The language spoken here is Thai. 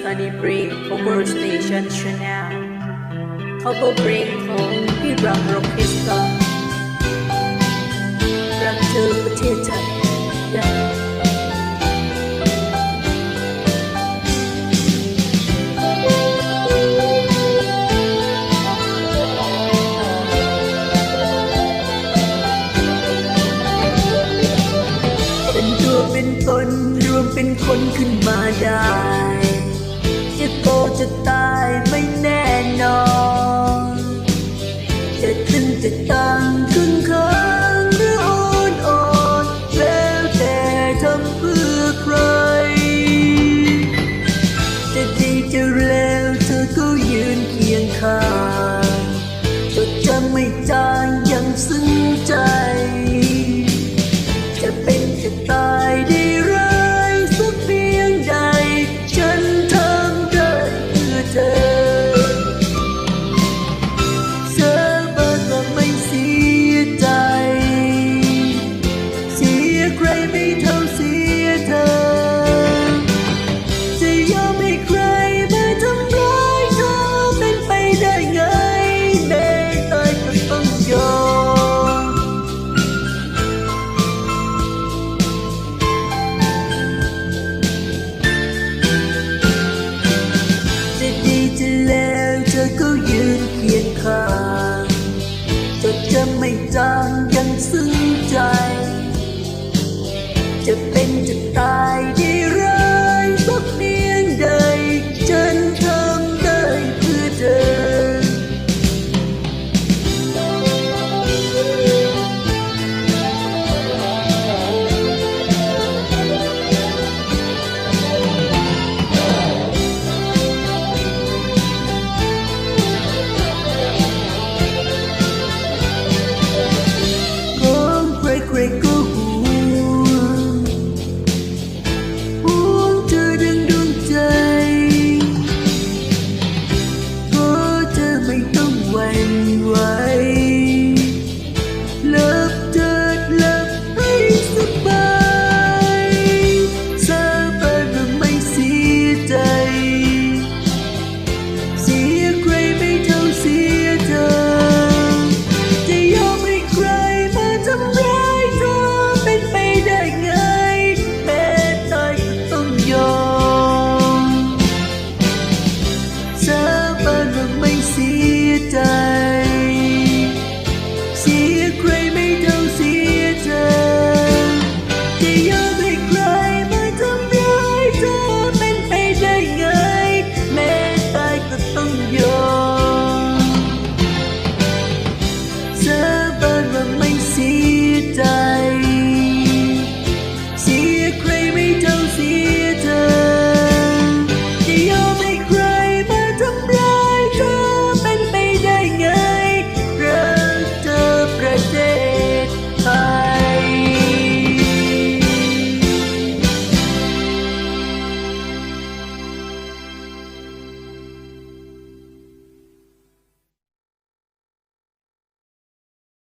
Honey Break Cover Station Channel Cover Break ของพี่รังโรคิสตารักเธอประเทศไทยเป็นตัวเป็นตนรวมเป็นคนขึ้นมาได้ โตจะตายไม่แน่นอน จะขึ้นจะตาย pray me to bend to